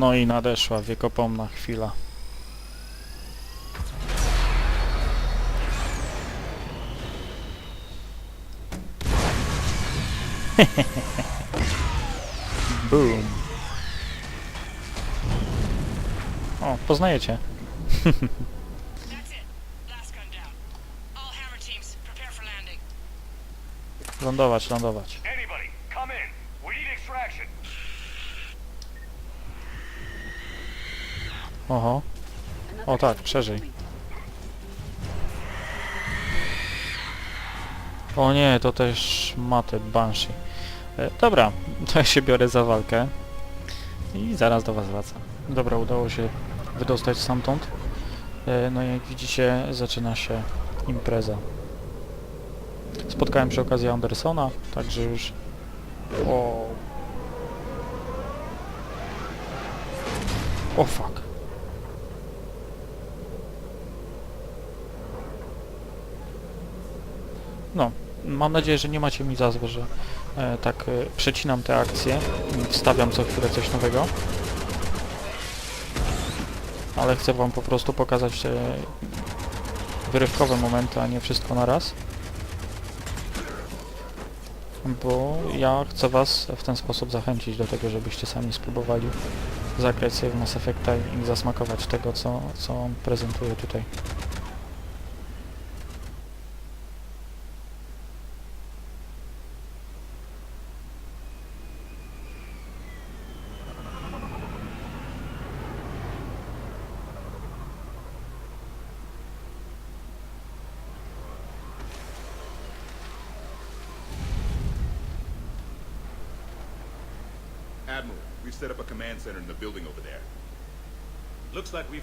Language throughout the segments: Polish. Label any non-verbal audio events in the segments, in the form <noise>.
No i nadeszła wiekopomna chwila. <laughs> Boom. O, poznajecie. That's it. Last gun down. All hammer teams, prepare for landing. Lądować, lądować. Anybody, come in. We need extraction. Oho. O tak, przeżyj. O nie, to też maty Banshee. E, dobra, <laughs> to ja się biorę za walkę. I zaraz do was wracam. Dobra, udało się wydostać stamtąd. E, no i jak widzicie, zaczyna się impreza. Spotkałem przy okazji Andersona, także już... O, o fuck. No, mam nadzieję, że nie macie mi za złe, że e, tak e, przecinam te akcje wstawiam co chwilę coś nowego. Ale chcę wam po prostu pokazać te wyrywkowe momenty, a nie wszystko na raz. Bo ja chcę was w ten sposób zachęcić do tego, żebyście sami spróbowali zagrać sobie w Mass Effecta i zasmakować tego, co, co on prezentuje tutaj.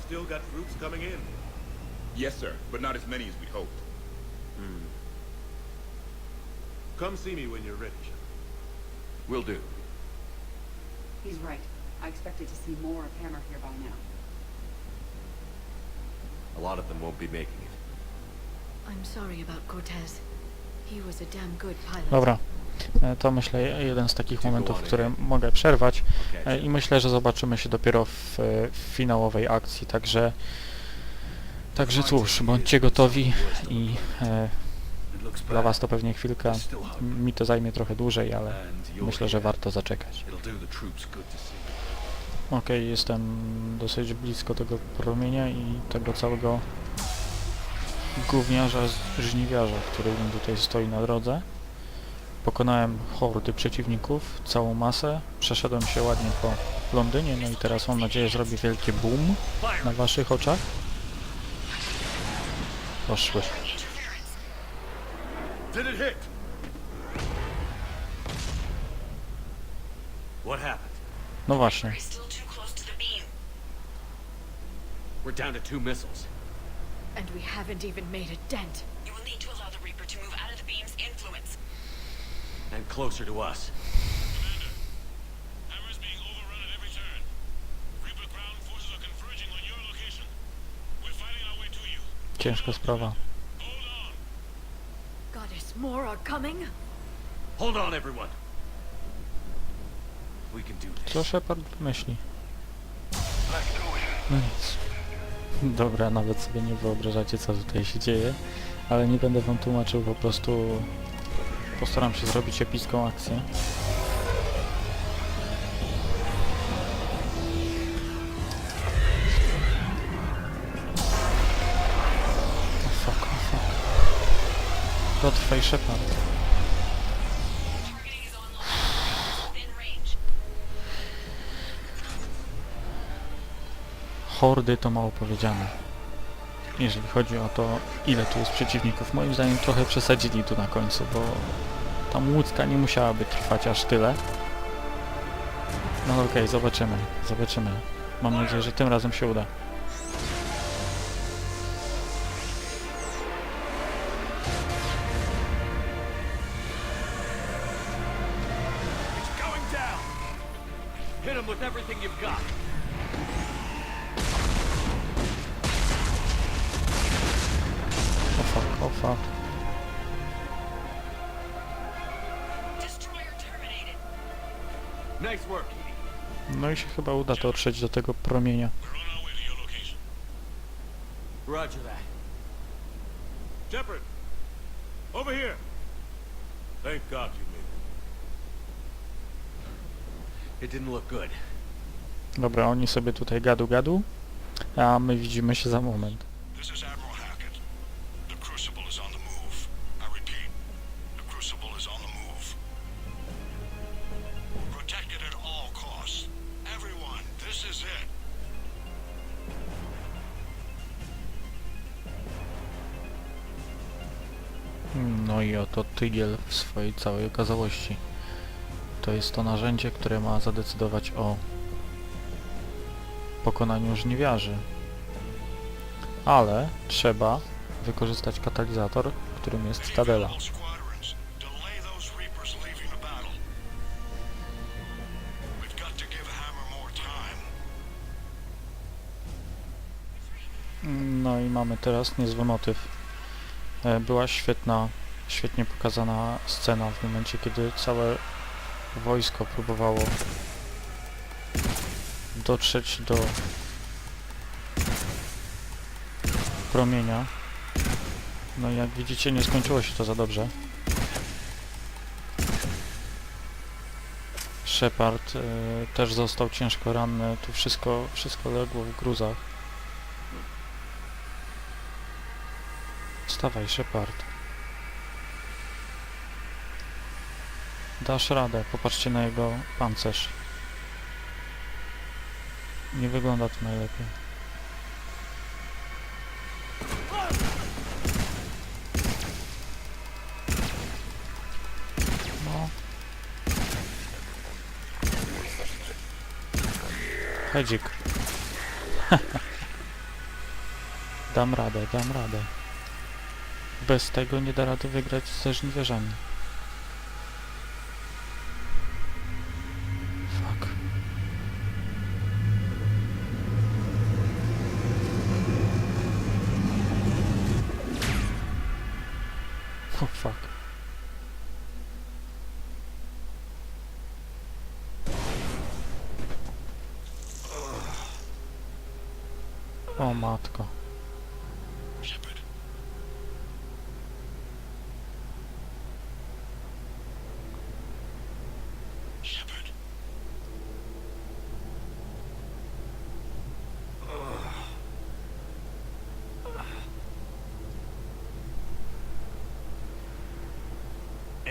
Still got troops coming in. Yes, sir, but not as many as we'd hoped. Come see me when you're ready, Shepard. Will do. He's right. I expected to see more of Hammer here by now. A lot of them won't be making it. I'm sorry about Cortez. He was a damn good pilot. Dobra, e, to myślę jeden z takich momentów, które mogę przerwać i myślę, że zobaczymy się dopiero w, e, w finałowej akcji, także także cóż, bądźcie gotowi i e, dla was to pewnie hope. mi to zajmie trochę dłużej, ale myślę, że warto zaczekać. Okej, jestem dosyć blisko tego promienia i tego całego gówniarza, żniwiarza, który tutaj stoi na drodze. Pokonałem hordy przeciwników, całą masę, przeszedłem się ładnie po Londynie, no i teraz mam nadzieję zrobię wielkie boom na waszych oczach. Poszły. No właśnie. We're down to two missiles. And we haven't even made a dent. You will need to allow the Reaper to move out of the beam's influence. And closer to us. Hammer's being overrun at every turn. Reaper ground forces are converging on your location. We're fighting our way to you. ciężka sprawa. Hold on. Goddess, more are coming? Hold on, everyone. We can do this. Co Shepard myśli? Let's do it. No nic. Dobra, nawet sobie nie wyobrażacie co tutaj się dzieje, ale nie będę wam tłumaczył, po prostu postaram się zrobić epicką akcję. Dotrwaj Shepard. Hordy to mało powiedziane. Jeżeli chodzi o to, ile tu jest przeciwników. Moim zdaniem trochę przesadzili tu na końcu, bo ta łódzka nie musiałaby trwać aż tyle. No okej, zobaczymy, zobaczymy. Mam nadzieję, że tym razem się uda. O fuck, o fuck. No i się chyba uda dotrzeć do tego promienia. Roger that. Shepard! Over here! Thank God you made it. It didn't look good. Dobra, oni sobie tutaj gadu gadu, a my widzimy się za moment. No i oto tygiel w swojej całej okazałości. To jest to narzędzie, które ma zadecydować o pokonaniu żniwiarzy. Ale trzeba wykorzystać katalizator, którym jest time. No i mamy teraz niezły motyw. E, Była świetna, świetnie pokazana scena w momencie, kiedy całe wojsko próbowało dotrzeć do promienia. No jak widzicie nie skończyło się to za dobrze. Shepard e, też został ciężko ranny, tu wszystko, wszystko legło w gruzach. Wstawaj, Shepard. Dasz radę, popatrzcie na jego pancerz. Nie wygląda to najlepiej. No. Hedzik. <laughs> dam radę, dam radę. Bez tego nie da rady wygrać ze żniwiarzami.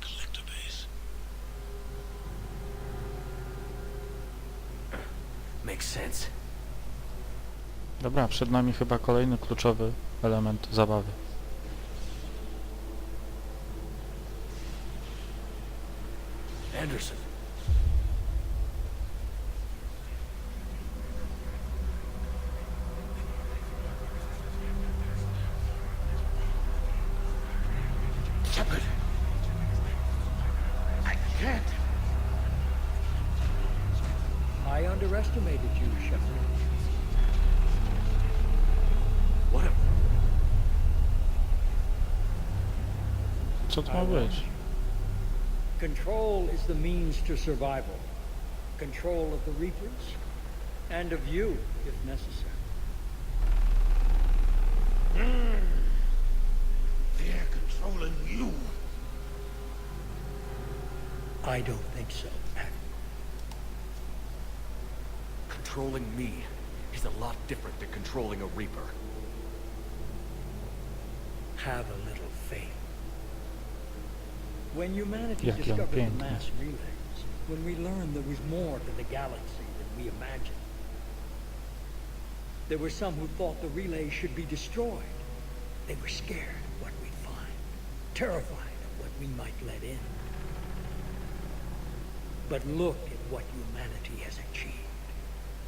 collector base. Makes sense. Dobra, przed nami chyba kolejny kluczowy element zabawy. Anderson. Co to ma być? Control is the means to survival. Control of the Reapers, and of you, if necessary. Hmm. They're controlling you. I don't think so. Controlling me is a lot different than controlling a Reaper. Have a little faith. When humanity on discovered the piękny. mass relays, when we learned there was more to the galaxy than we imagined, There were some who thought the relays should be destroyed. They were scared of what we'd find, terrified of what we might let in. But look at what humanity has achieved.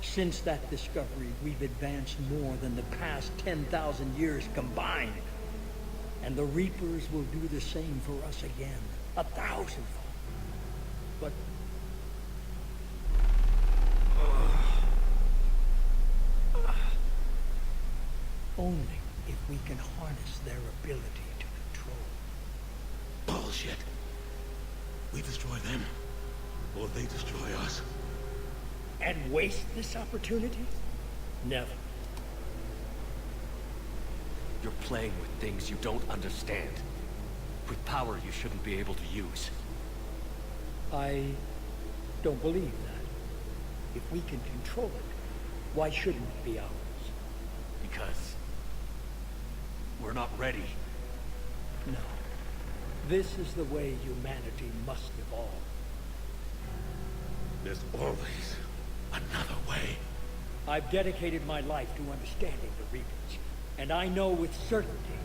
Since that discovery, we've advanced more than the past 10,000 years combined. And the Reapers will do the same for us again, a thousandfold. But only if we can harness their ability to control. Bullshit. We destroy them, or they destroy us. And waste this opportunity? Never. You're playing with things you don't understand. With power you shouldn't be able to use. I don't believe that. If we can control it, why shouldn't it be ours? Because... We're not ready. No. This is the way humanity must evolve. There's always another way. I've dedicated my life to understanding the Reapers, and I know with certainty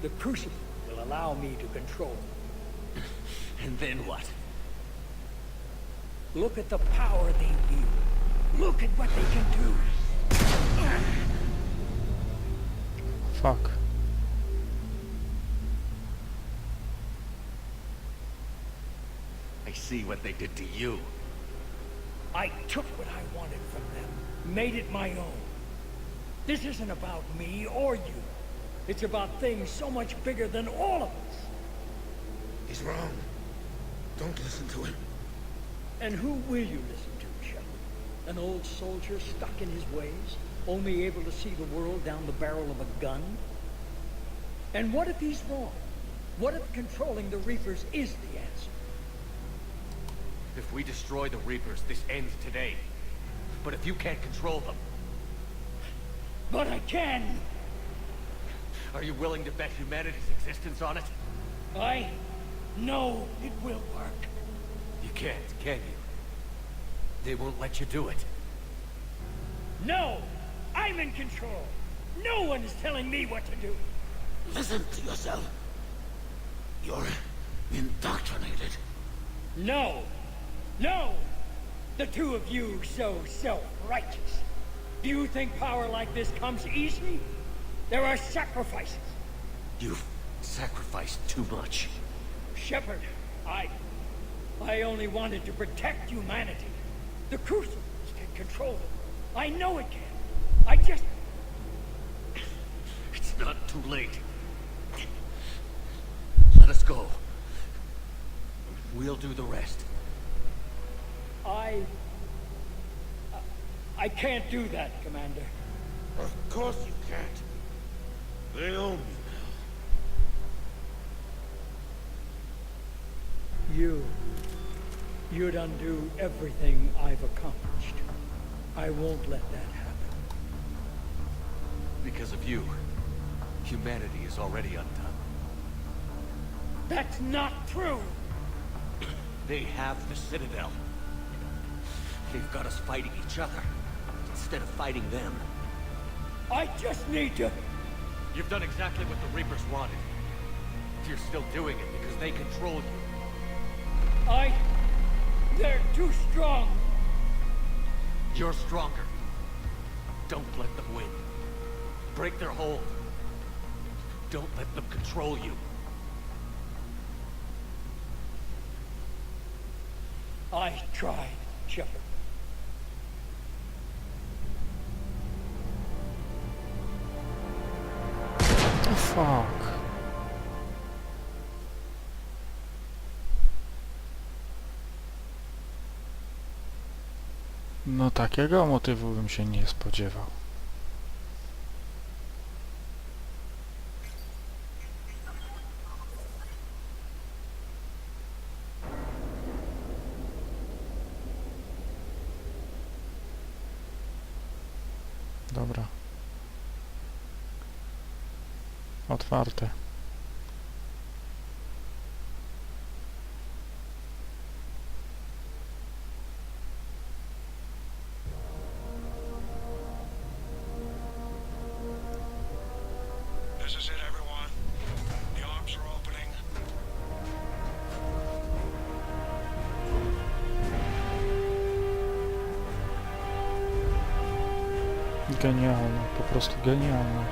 the Crucible will allow me to control. <laughs> And then what? Look at the power they wield. Look at what they can do. Fuck. I see what they did to you. I took what I wanted from them, made it my own. This isn't about me or you. It's about things so much bigger than all of us. He's wrong. Don't listen to him. And who will you listen to, Shepard? An old soldier stuck in his ways, only able to see the world down the barrel of a gun? And what if he's wrong? What if controlling the Reapers is the answer? If we destroy the Reapers, this ends today. But if you can't control them, But I can! Are you willing to bet humanity's existence on it? I know it will work. You can't, can you? They won't let you do it. No! I'm in control! No one is telling me what to do! Listen to yourself. You're indoctrinated. No! No! The two of you so self-righteous. Do you think power like this comes easy? There are sacrifices. You've sacrificed too much. Shepard, I... I only wanted to protect humanity. The Crucibles can control it. I know it can. I just... It's not too late. Let us go. We'll do the rest. I... I can't do that, Commander. Of course you can't. They own you You... You'd undo everything I've accomplished. I won't let that happen. Because of you, humanity is already undone. That's not true! <clears throat> They have the Citadel. They've got us fighting each other, instead of fighting them. I just need to... You've done exactly what the Reapers wanted. You're still doing it because they control you. I... They're too strong. You're stronger. Don't let them win. Break their hold. Don't let them control you. I tried, Shepard. Fuck. No takiego motywu bym się nie spodziewał. Dobra. otwarte. Genialne, po prostu genialne.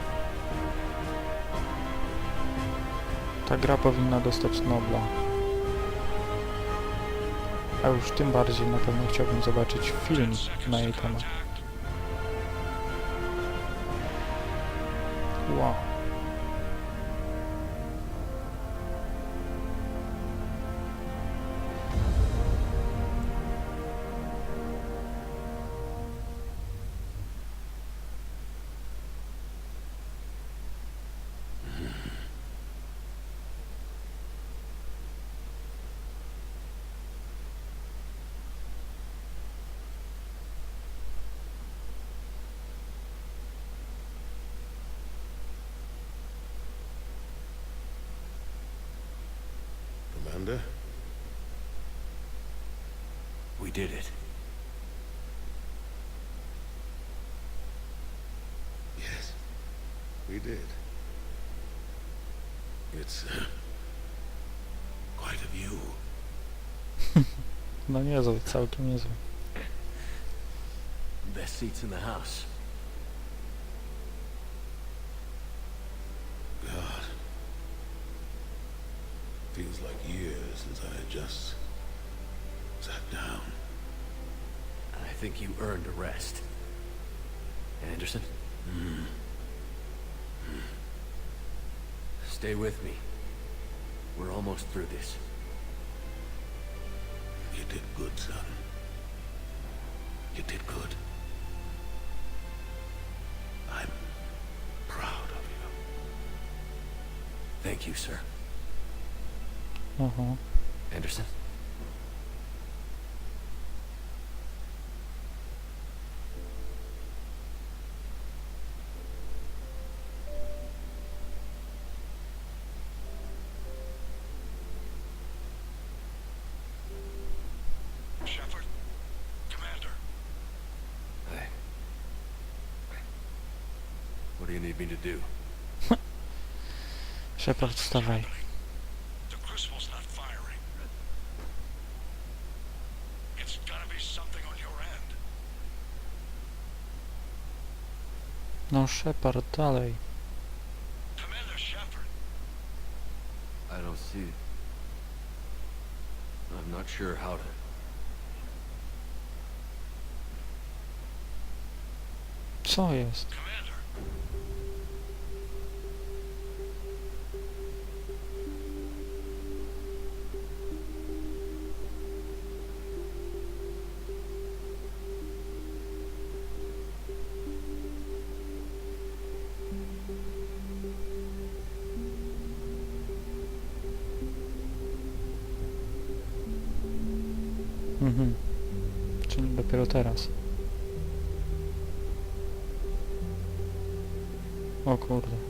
Ta gra powinna dostać Nobla. A już tym bardziej na pewno chciałbym zobaczyć film na jej temat. Wow. We did it. Yes, we did. It's uh, quite a view. <laughs> No niezły, całkiem niezły. Best seats in the house. God. Feels like years since I had just sat down. I think you earned a rest. Anderson? Mm-hmm. Mm-hmm. Stay with me. We're almost through this. You did good, son. You did good. I'm proud of you. Thank you, sir. Aha. Anderson? End. No Shepard, dalej. I don't see it. I'm not sure how to... Co jest? Commander. Teraz. O kurde.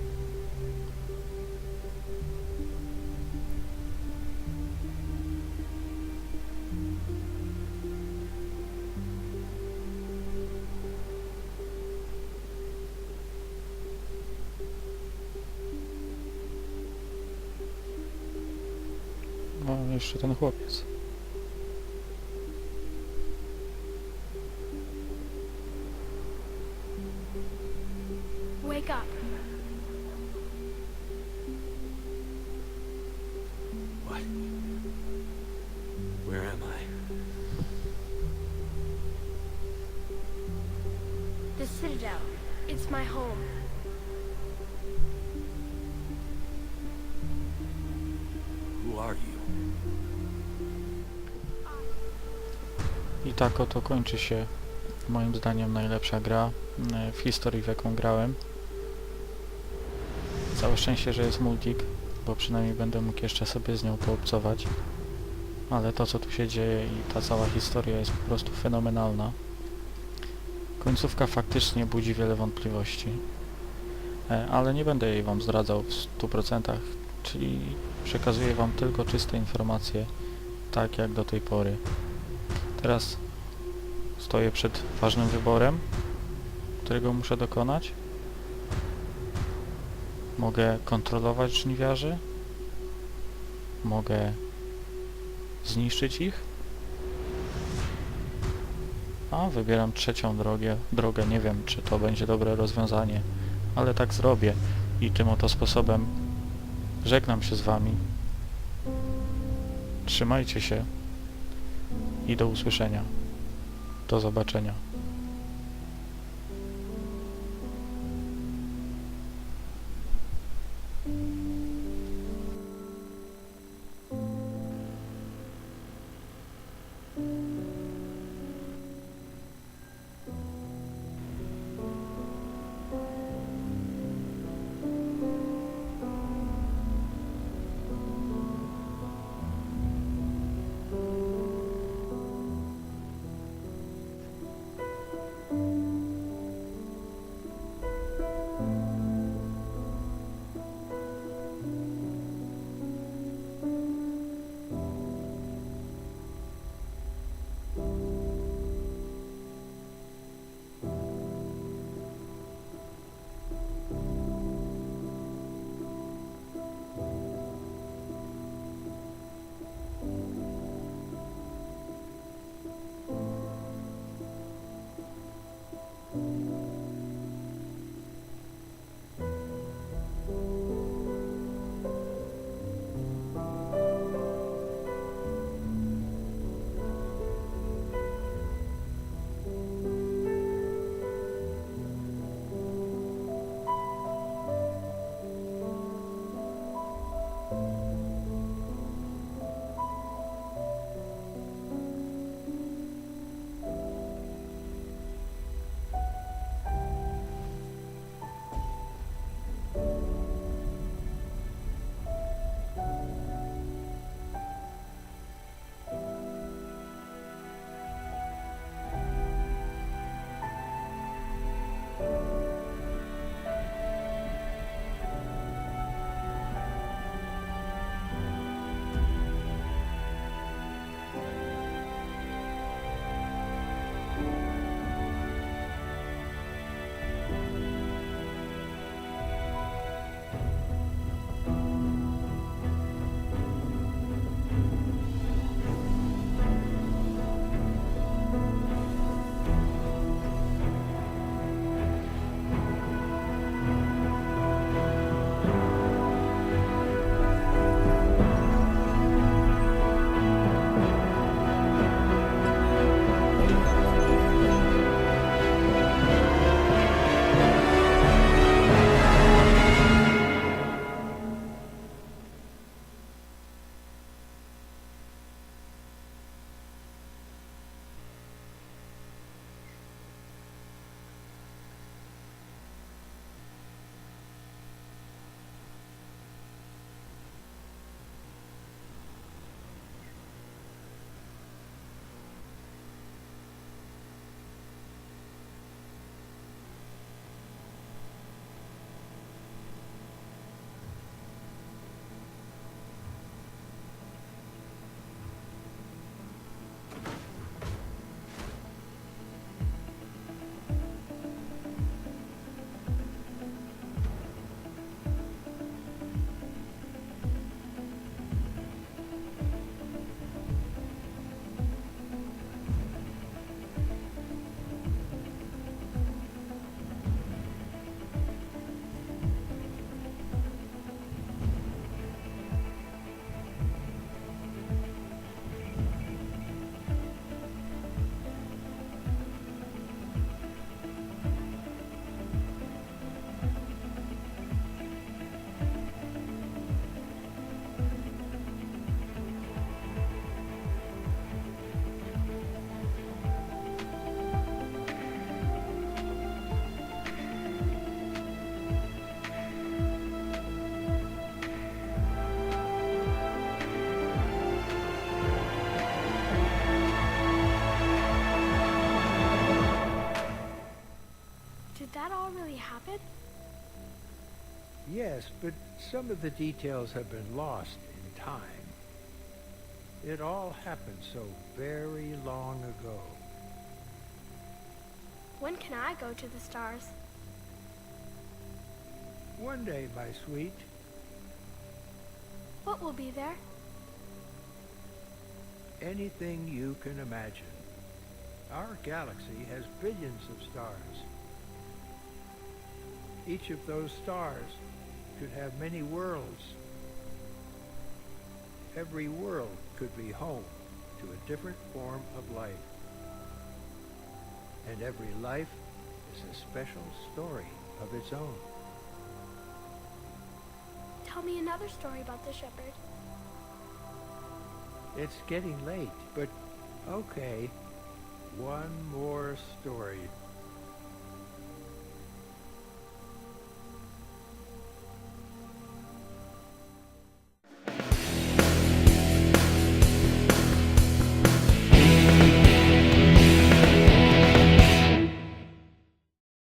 Jeszcze ten chłopiec. Tak oto kończy się moim zdaniem najlepsza gra e, w historii w jaką grałem. Całe szczęście, że jest multik, bo przynajmniej będę mógł jeszcze sobie z nią poobcować. Ale to co tu się dzieje i ta cała historia jest po prostu fenomenalna. Końcówka faktycznie budzi wiele wątpliwości. E, Ale nie będę jej wam zdradzał w 100%, czyli przekazuję wam tylko czyste informacje, tak jak do tej pory. Teraz stoję przed ważnym wyborem, którego muszę dokonać. Mogę kontrolować żniwiarzy. Mogę zniszczyć ich. A, wybieram trzecią drogę. Drogę, nie wiem, czy to będzie dobre rozwiązanie, ale tak zrobię. I tym oto sposobem żegnam się z Wami. Trzymajcie się i do usłyszenia. Do zobaczenia. Yes, but some of the details have been lost in time. It all happened so very long ago. When can I go to the stars? One day, my sweet, What will be there? anything you can imagine. Our galaxy has billions of stars. Each of those stars could have many worlds. Every world could be home to a different form of life. And every life is a special story of its own. Tell me another story about the shepherd. It's getting late, but okay. One more story.